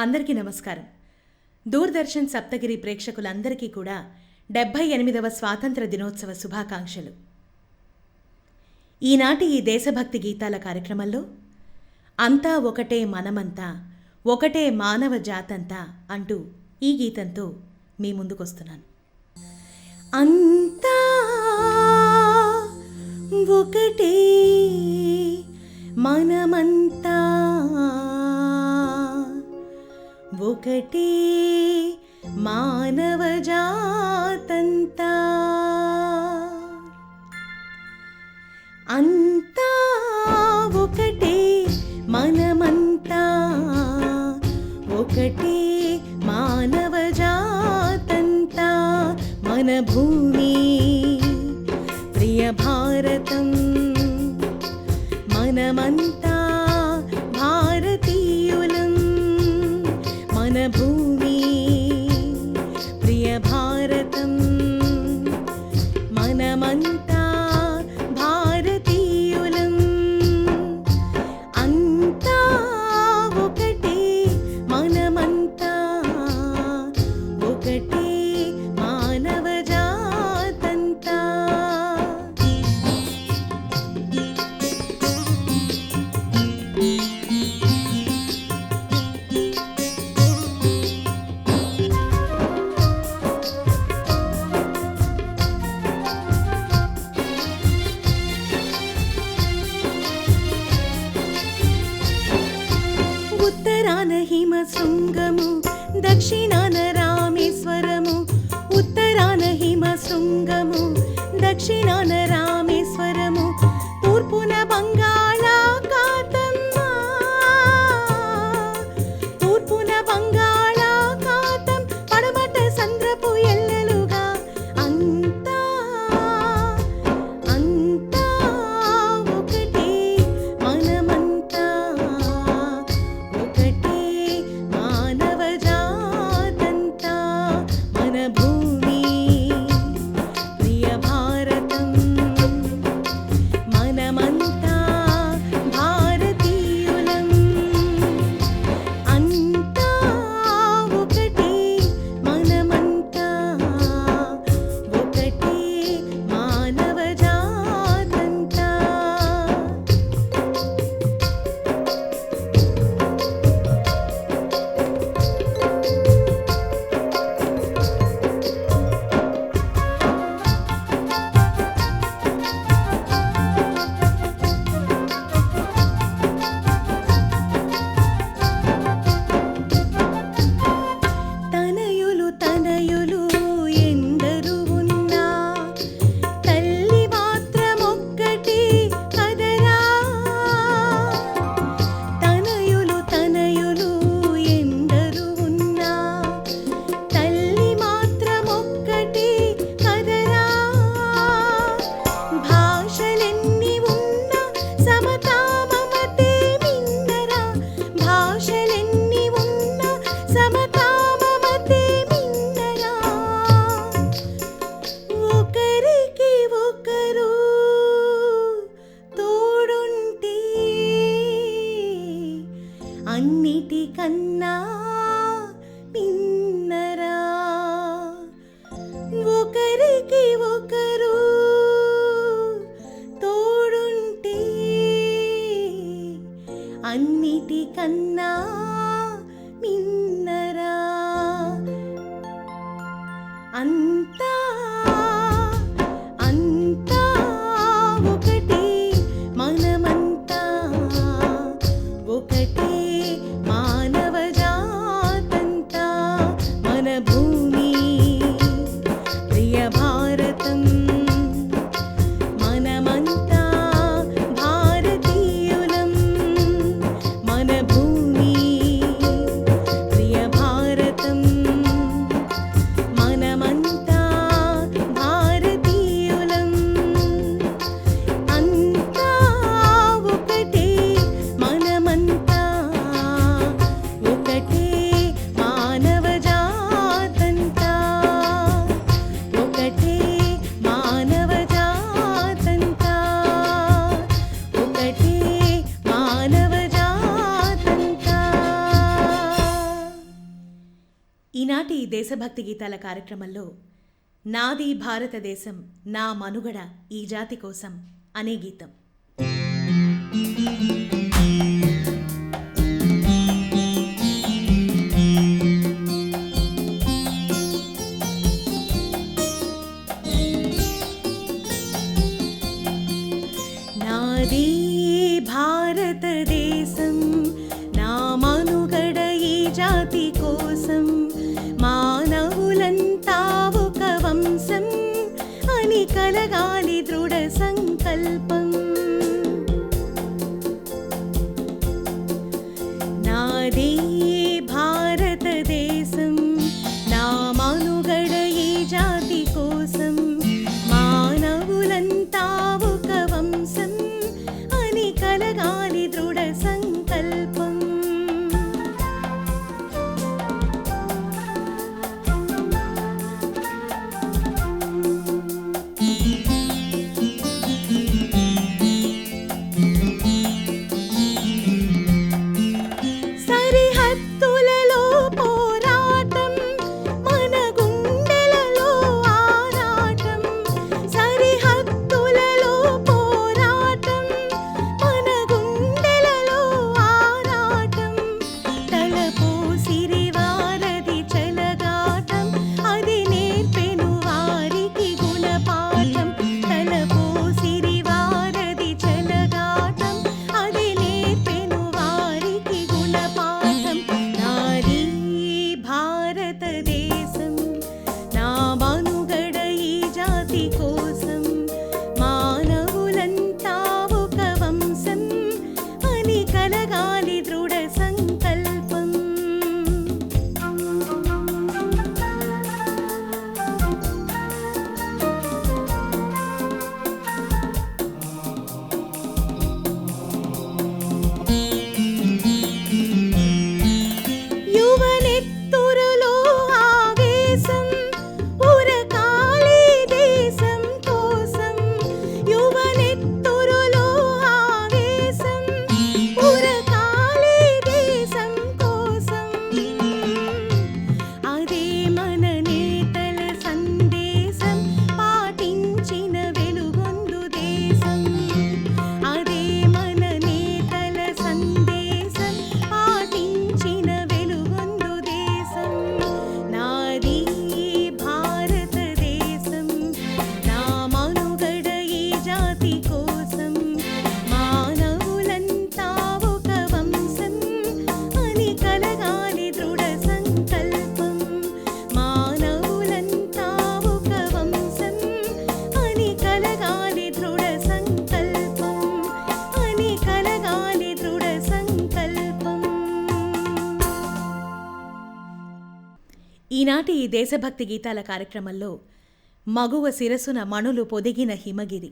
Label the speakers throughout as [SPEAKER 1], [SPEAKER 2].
[SPEAKER 1] అందరికీ నమస్కారం. దూరదర్శన్ సప్తగిరి ప్రేక్షకులందరికీ కూడా డెబ్భై ఎనిమిదవ స్వాతంత్ర దినోత్సవ శుభాకాంక్షలు. ఈనాటి ఈ దేశభక్తి గీతాల కార్యక్రమంలో అంతా ఒకటే మనమంతా ఒకటే మానవ జాతంతా అంటూ ఈ గీతంతో మీ ముందుకొస్తున్నాను. అంతా ఒకటే మనమంతా ఒకటే మానవజాతంతా. అంతా ఒకటే మనమంతా. ఒకటే మానవజాతంతా. మన భూమి శృంగము దక్షిణాన రామేశ్వరము ఉత్తరాన హిమ శృంగము దక్షిణాన రామ దేశభక్తి గీతాల కార్యక్రమంలో నాది భారతదేశం నా మనుగడ ఈ జాతి కోసం అనే గీతం. ज्योति को ఈనాటి ఈ దేశభక్తి గీతాల కార్యక్రమంలో మగువ శిరసున మణులు పొదిగిన హిమగిరి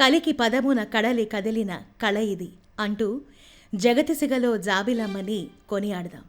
[SPEAKER 1] కలికి పదమున కడలి కదిలిన కళ ఇది అంటూ జగతిసిగలో జాబిలమ్మని కొనియాడదాం.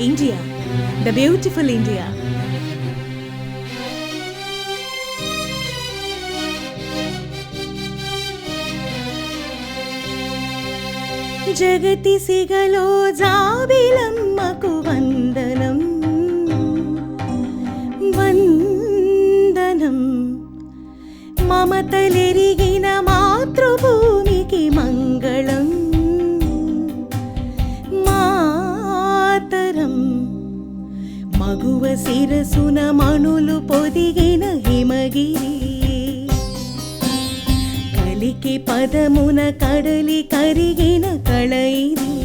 [SPEAKER 1] India the beautiful India. జగతి సిగలో జాబిలమ్మకు వందనం. వందనం. మమతలెరిగిన మాతృభూమికి మంగళం. మాతరం. మగువ శిరసున మణులు పొదిగిన హిమగిరి. పదమున కడలి కరిగిన కళ ఇది.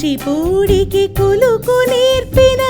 [SPEAKER 1] చిపూడికి కులుకు నేర్పిన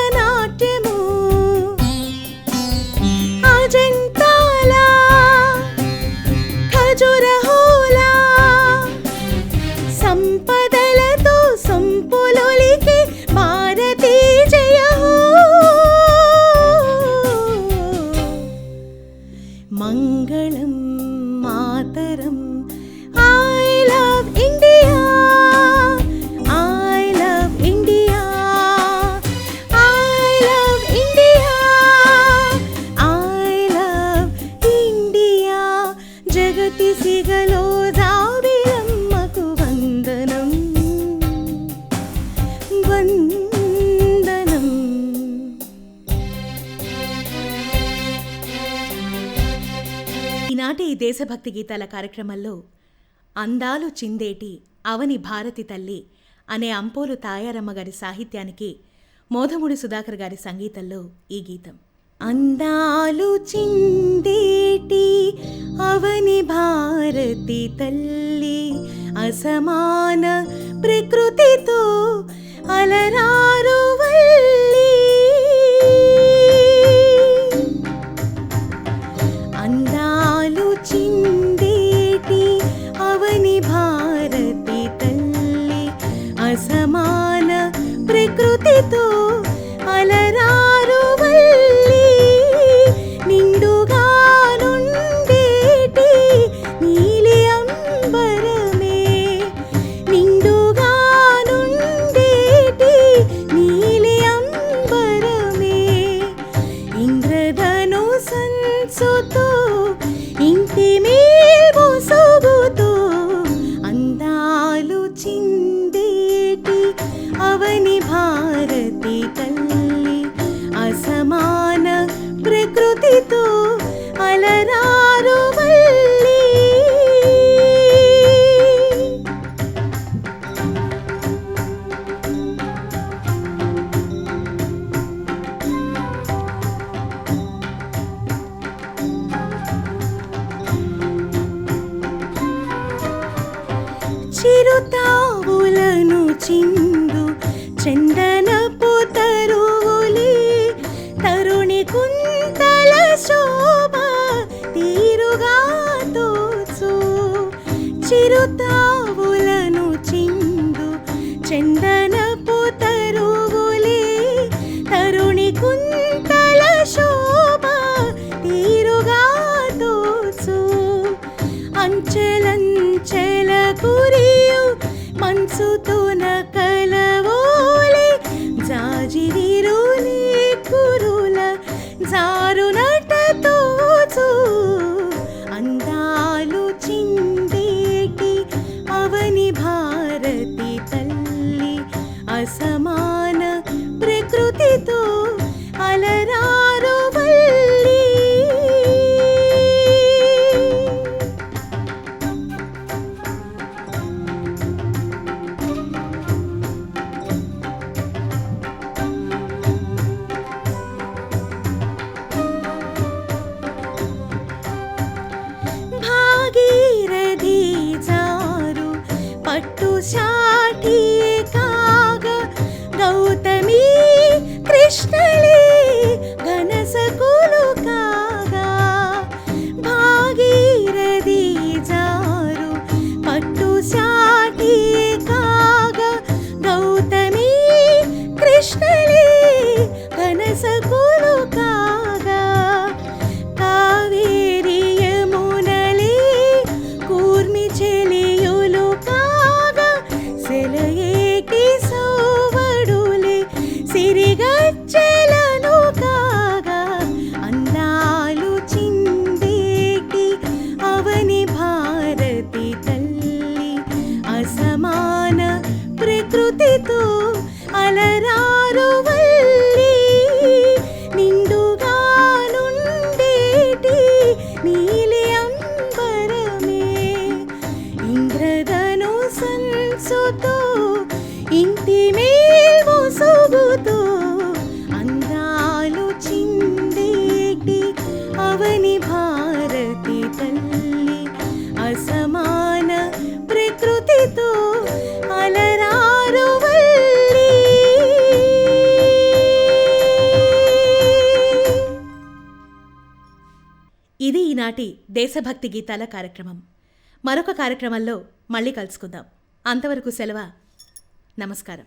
[SPEAKER 1] దేశభక్తి గీతాల కార్యక్రమంలో అందాలు చిందేటి అవని భారతి తల్లి అనే అంపోలు తాయారమ్మ గారి సాహిత్యానికి మోధముడి సుధాకర్ గారి సంగీతంలో ఈ గీతం. అందాలు చిందేటి అవని భారతి తల్లి అసమాన ప్రకృతితో అలరారు వల్ల তো ఈనాటి దేశభక్తి గీతాల కార్యక్రమం. మరొక కార్యక్రమంలో మళ్ళీ కలుసుకుందాం. అంతవరకు సెలవు. నమస్కారం.